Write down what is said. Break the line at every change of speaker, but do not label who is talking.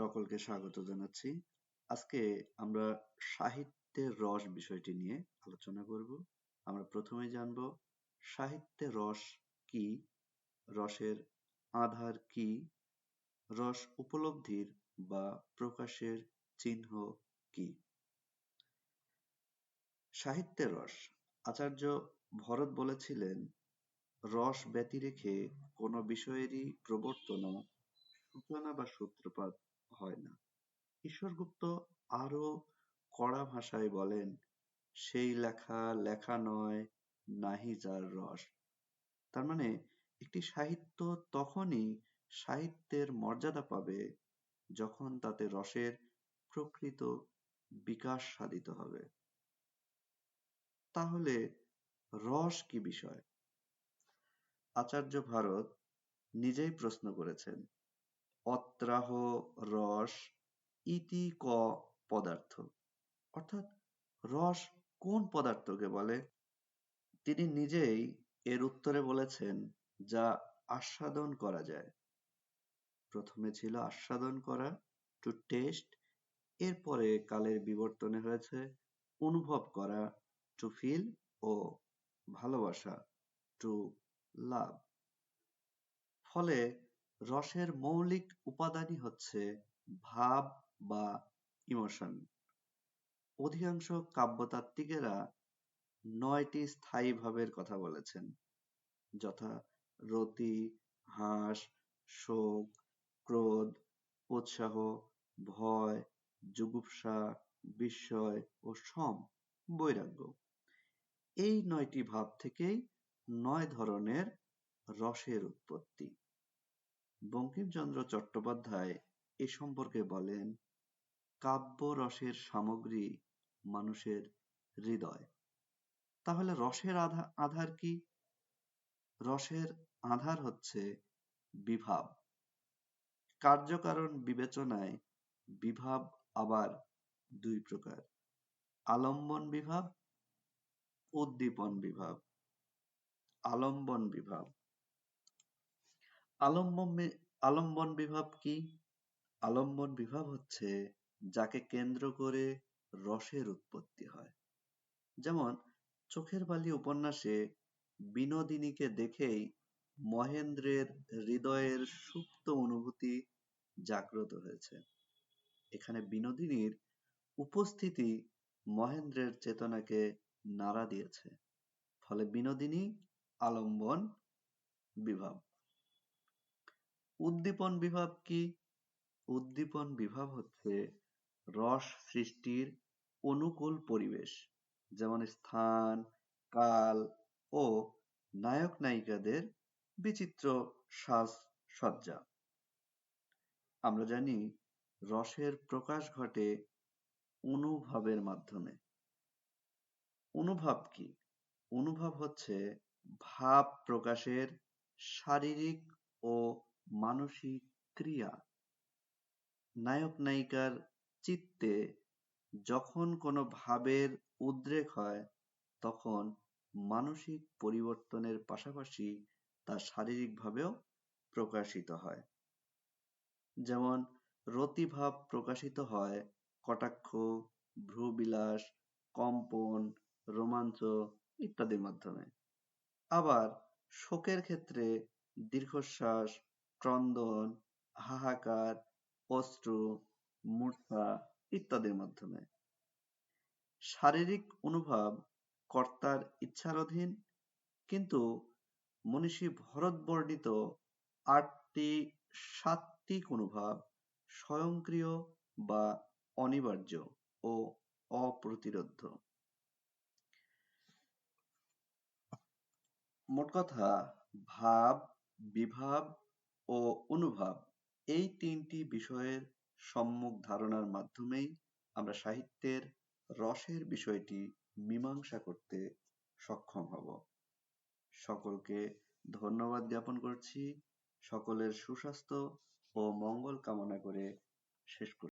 সকলকে স্বাগত জানাচ্ছি। আজকে আমরা সাহিত্যের রস বিষয়টি নিয়ে আলোচনা করব। আমরা প্রথমে জানব, সাহিত্যের রস কি? রসের আধার কি? রস উপলব্ধির বা প্রকাশের চিহ্ন কি? সাহিত্যের রস। আচার্য ভরত বলেছিলেন, রস ব্যতি রেখে কোনো বিষয়েরই প্রবর্তনা, সূচনা বা সূত্রপাত হয় না। ঈশ্বরগুপ্ত আরও কড়া ভাষায় বলেন, সেই লেখা লেখা নয়, নাহি যার রস। তার মানে একটি সাহিত্য তখনই সাহিত্যের মর্যাদা পাবে যখন তাতে রসের প্রকৃত বিকাশ সাধিত হবে। তাহলে রস কি বিষয়? আচার্য ভারত নিজেই প্রশ্ন করেছেন অত্রাহ রস ইতি ক পদার্থ। অর্থাৎ রস কোন পদার্থকে বলে? তিনি নিজেই এর উত্তরে বলেছেন, যা আস্বাদন করা যায়। প্রথমে ছিল আস্বাদন করা টু টেস্ট এরপরে কালের বিবর্তনে হয়েছে, অনুভব করা টু ফিল ও ভালোবাসা টু লাভ ফলে রসের মৌলিক উপাদানই হচ্ছে ভাব বা ইমোশন। অধিকাংশ কাব্যতাত্ত্বিকেরা নয়টি স্থায়ী ভাবের কথা বলেছেন, যথা রতি, হাস, শোক, ক্রোধ, উৎসাহ, ভয়, জুগুপ্সা, বিস্ময় ও সম, বৈরাগ্য। এই নয়টি ভাব থেকেই নয় ধরনের রসের উৎপত্তি। বঙ্কিমচন্দ্র চট্টোপাধ্যায় এ সম্পর্কে বলেন কাব্য রসের সামগ্রী মানুষের হৃদয়। তাহলে রসের আধার কি? রসের আধার হচ্ছে বিভাব। কার্যকারণ বিবেচনায় বিভাব আবার দুই প্রকার, আলম্বন বিভাব, উদ্দীপন বিভাব। আলম্বন বিভাব। আলম্বন আলম্বন বিভাব কি? আলম্বন বিভাব হচ্ছে যাকে কেন্দ্র করে রসের উৎপত্তি হয়। যেমন, চোখের বালি উপন্যাসে বিনোদিনীকে দেখেই মহেন্দ্রের হৃদয়ের সুপ্ত অনুভূতি জাগ্রত হয়েছে। এখানে বিনোদিনীর উপস্থিতি মহেন্দ্রের চেতনাকে নাড়া দিয়েছে। ফলে বিনোদিনী আলম্বন বিভাব উদ্দীপন বিভাব কি? উদ্দীপন বিভাব হচ্ছে রস সৃষ্টির অনুকূল পরিবেশ। যেমন স্থান, কাল ও নায়ক নায়িকাদের বিচিত্র সাজ সজ্জা আমরা জানি রসের প্রকাশ ঘটে অনুভবের মাধ্যমে। অনুভব কি? অনুভব হচ্ছে ভাব প্রকাশের শারীরিক ও মানসিক ক্রিয়া। নায়ক নায়িকার চিত্তে যখন কোনো ভাবের উদ্রেক হয়, তখন মানসিক পরিবর্তনের পাশাপাশি তা শারীরিকভাবেও প্রকাশিত হয়। যেমন, রতিভাব প্রকাশিত হয় কটাক্ষ, ভ্রুবিলাস, কম্পন, রোমাঞ্চ ইত্যাদির মাধ্যমে। আবার শোকের ক্ষেত্রে দীর্ঘশ্বাস ক্রন্দন, হাহাকার, অশ্রু, মূর্ছা ইত্যাদির মাধ্যমে। শারীরিক অনুভব কর্তার ইচ্ছার অধীন কিন্তু মনীষী ভরত বর্ণিত আটটি সাত্ত্বিক অনুভব স্বয়ংক্রিয় বা অনিবার্য ও অপ্রতিরোধ্য। মোট কথা, ভাব, বিভাব ও অনুভব। এই তিনটি বিষয়ের সম্মুখ ধারণার মাধ্যমেই আমরা সাহিত্যের রসের বিষয়টি মীমাংসা করতে সক্ষম হব। সকলকে ধন্যবাদ জ্ঞাপন করছি। সকলের সুস্বাস্থ্য ও মঙ্গল কামনা করে শেষ করছি।